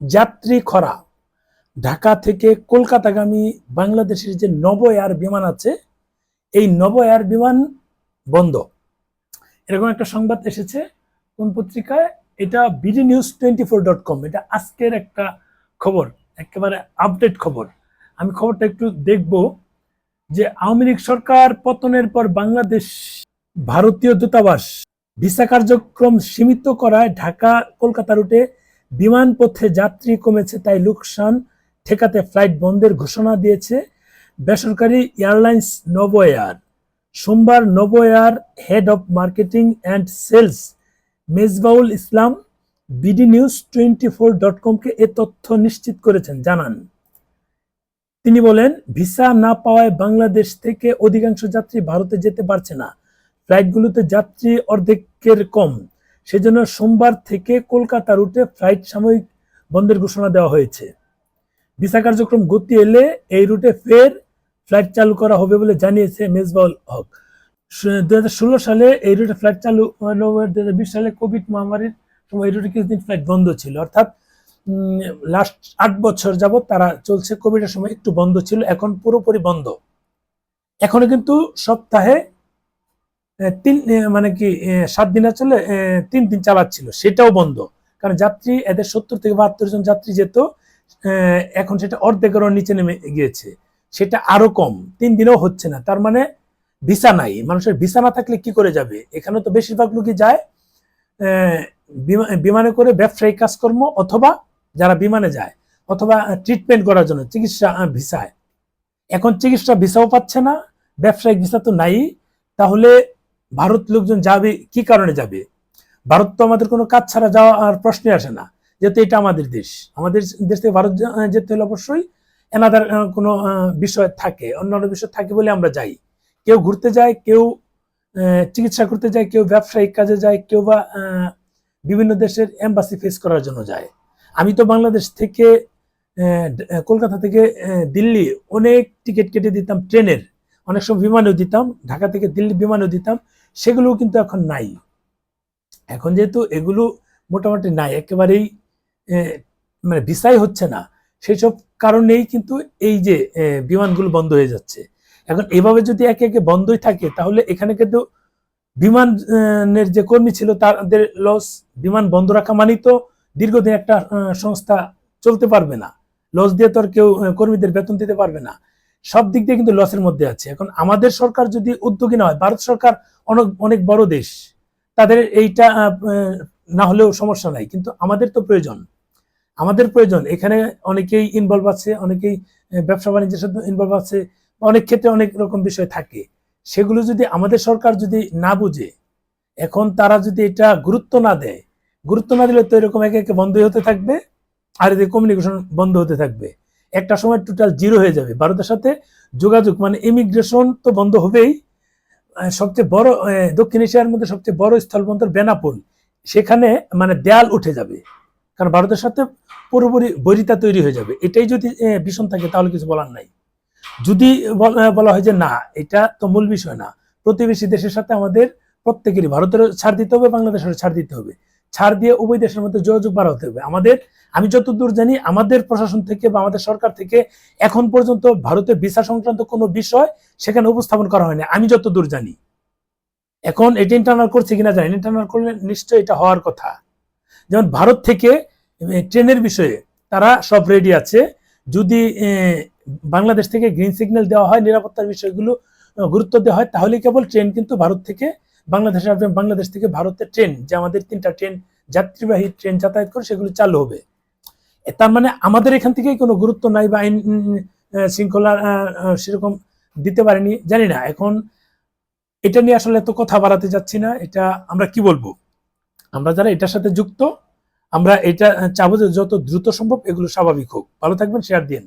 যাত্রী খরা। ঢাকা থেকে কলকাতাগামী বাংলাদেশের যে নব এয়ার বিমান আছে, এই নব এয়ার বিমান বন্ধ। এরকম একটা সংবাদ এসেছে কোন পত্রিকায়? এটা BD news twenty four dot com এটা আজকের একটা খবর, একেবারে আপডেট খবর। আমি খবরটা একটু দেখব যে আওয়ামী লীগ সরকার পতনের পর বাংলাদেশ, ভারতীয় দূতাবাস ভিসা কার্যক্রম সীমিত করায় ঢাকা কলকাতা রুটে বিমান পথে যাত্রী কমেছে, তাই লোকসান ঠেকাতে ফ্লাইট বন্ধের ঘোষণা দিয়েছে বেসরকারি এয়ারলাইন্স নভো এয়ার সোমবার Novo Air head of marketing and sales Mezbaul Islam BD news twenty four dot কমকে এ তথ্য নিশ্চিত করেছেন, জানান। তিনি বলেন, ভিসা না পাওয়ায় বাংলাদেশ থেকে অধিকাংশ যাত্রী ভারতে যেতে পারছে না। ফ্লাইটগুলোতে যাত্রী অর্ধেকের কম। সেজন্য সোমবার থেকে কলকাতা রুটে ফ্লাইট সাময়িক বন্ধের ঘোষণা দেওয়া হয়েছে। ভিসা কার্যক্রম গতি এলে এই রুটে ফের ফ্লাইট চালু করা হবে বলে জানিয়েছে মেজবাউল হক। দু হাজার ষোলো সালে এই রুটে ফ্লাইট চালু দু সালে কোভিড মহামারীর সময় এই রুটে কিছুদিন ফ্লাইট বন্ধ ছিল। অর্থাৎ লাস্ট আট বছর যাবত তারা চলছে কোভিডের সময় একটু বন্ধ ছিল, এখন পুরোপুরি বন্ধ। এখনও কিন্তু সপ্তাহে তিন মানে কি সাত দিন চলে তিন দিন চালাচ্ছিল। সেটাও বন্ধ। কারণ যাত্রী, এদের সত্তর থেকে বাহাত্তর জন যাত্রী যেত এখন সেটা অর্ধেকেরও নিচে নেমে গিয়েছে। সেটা আরও কম। তিন দিনও হচ্ছে না। তার মানে ভিসা নাই। মানুষের ভিসা না থাকলে কি করে যাবে? এখানে তো বেশিরভাগ লোকই যায় বিমানে করে ব্যবসায়িক কাজকর্ম অথবা যারা বিমানে যায়, অথবা ট্রিটমেন্ট করার জন্য, চিকিৎসা ভিসায়। এখন চিকিৎসা ভিসাও পাচ্ছে না, ব্যবসায়িক ভিসা তো নাই। তাহলে ভারত লোকজন যাবে, কি কারণে যাবে? ভারত তো আমাদের কোনো কাজ ছাড়া যাওয়ার প্রশ্নে আসে না, যেহেতু এটা আমাদের দেশ। আমাদের দেশ থেকে ভারত যেতে হলে অবশ্যই এনাদার কোনো বিষয় থাকে, অন্যান্য বিষয় থাকে বলে আমরা যাই। কেউ ঘুরতে যায়, কেউ চিকিৎসা করতে যায়, কেউ ব্যবসায়িক কাজে যায়, কেউ বা বিভিন্ন দেশের এম্বাসি ফেস করার জন্য যায়। আমি তো বাংলাদেশ থেকে কলকাতা থেকে দিল্লি অনেক টিকিট কেটে দিতাম, ট্রেনের। অনেক সময় বিমানেও দিতাম, ঢাকা থেকে দিল্লি বিমানেও দিতাম। সেগুলোও কিন্তু এখন নাই। এখন যেহেতু এগুলো মোটামুটি নাই, একেবারেই মানে ভিসাই হচ্ছে না। সেই সব কারণেই কিন্তু এই যে বিমানগুলো বন্ধ হয়ে যাচ্ছে। এখন এভাবে যদি একে একে বন্ধই থাকে, তাহলে এখানে কিন্তু বিমানের যে কর্মী ছিল তাদের লস, বিমান বন্ধ রাখা মানেই তো দীর্ঘদিন একটা সংস্থা চলতে পারবে না। লস দিয়ে তো আর কেউ কর্মীদের বেতন দিতে পারবে না। সব দিক দিয়ে কিন্তু লসের মধ্যে আছে। এখন আমাদের সরকার যদি উদ্যোগী না হয়, ভারত সরকার অনেক অনেক বড় দেশ, তাদের এইটা না হলেও সমস্যা নাই। কিন্তু আমাদের তো প্রয়োজন। আমাদের প্রয়োজন। এখানে অনেকেই ইনভলভ আছে, অনেকেই ব্যবসা বাণিজ্যের সাথে ইনভলভ আছে, অনেক ক্ষেত্রে অনেক রকম বিষয় থাকে। সেগুলো যদি আমাদের সরকার যদি না বুঝে, এখন তারা যদি এটা গুরুত্ব না দেয়, গুরুত্ব না দিলে তো এরকম একে একে বন্ধই হতে থাকবে, আর এদের কমিউনিকেশন বন্ধ হতে থাকবে। একটা সময় টোটাল জিরো হয়ে যাবে। ভারতের সাথে যোগাযোগ মানে ইমিগ্রেশন তো বন্ধ হবেই। সবচেয়ে বড় দক্ষিণ এশিয়ার মধ্যে সবচেয়ে বড় স্থলবন্দর বেনাপোল। সেখানে মানে দেয়াল উঠে যাবে। কারণ ভারতের সাথে পুরোপুরি বৈরিতা তৈরি হয়ে যাবে। এটাই যদি ভীষণ থাকে, তাহলে কিছু বলার নাই। যদি বল- হয় যে না, এটা তো মূল বিষয় না। প্রতিবেশী দেশের সাথে আমাদের প্রত্যেকেরই, ভারতেরও ছাড় দিতে হবে, বাংলাদেশেরও ছাড় দিতে হবে। ছাড় দিয়ে উভয় দেশের মধ্যে যোগাযোগ বাড়াতে হবে। আমাদের, আমি যতদূর জানি, আমাদের প্রশাসন থেকে বা আমাদের সরকার থেকে এখন পর্যন্ত ভারতের ভিসা সংক্রান্ত কোনো বিষয় সেখানে উপস্থাপন করা হয়নি। আমি যতদূর জানি। এখন এটা ইন্টারনাল করছে কিনা জানি ইন্টারনাল করলে নিশ্চয়ই এটা হওয়ার কথা। যেমন ভারত থেকে ট্রেনের বিষয়ে তারা সব রেডি আছে। যদি বাংলাদেশ থেকে গ্রিন সিগন্যাল দেওয়া হয়, নিরাপত্তার বিষয়গুলো গুরুত্ব দেওয়া হয়, তাহলে কেবল ট্রেন কিন্তু ভারত থেকে বাংলাদেশে আসবেন বাংলাদেশ থেকে ভারতের ট্রেন যে আমাদের তিনটা ট্রেন, যাত্রীবাহী ট্রেন যাতায়াত করে সেগুলো চালু হবে। তার মানে আমাদের এখান থেকেই কোনো গুরুত্ব নাই বা আইন শৃঙ্খলা সেরকম দিতে পারেনি, জানি না। এখন এটা নিয়ে আসলে এত কথা বাড়াতে যাচ্ছি না, এটা আমরা কি বলব? আমরা যারা এটার সাথে যুক্ত, আমরা এটা চাবো যে যত দ্রুত সম্ভব এগুলো স্বাভাবিক হোক। ভালো থাকবেন শেয়ার দিন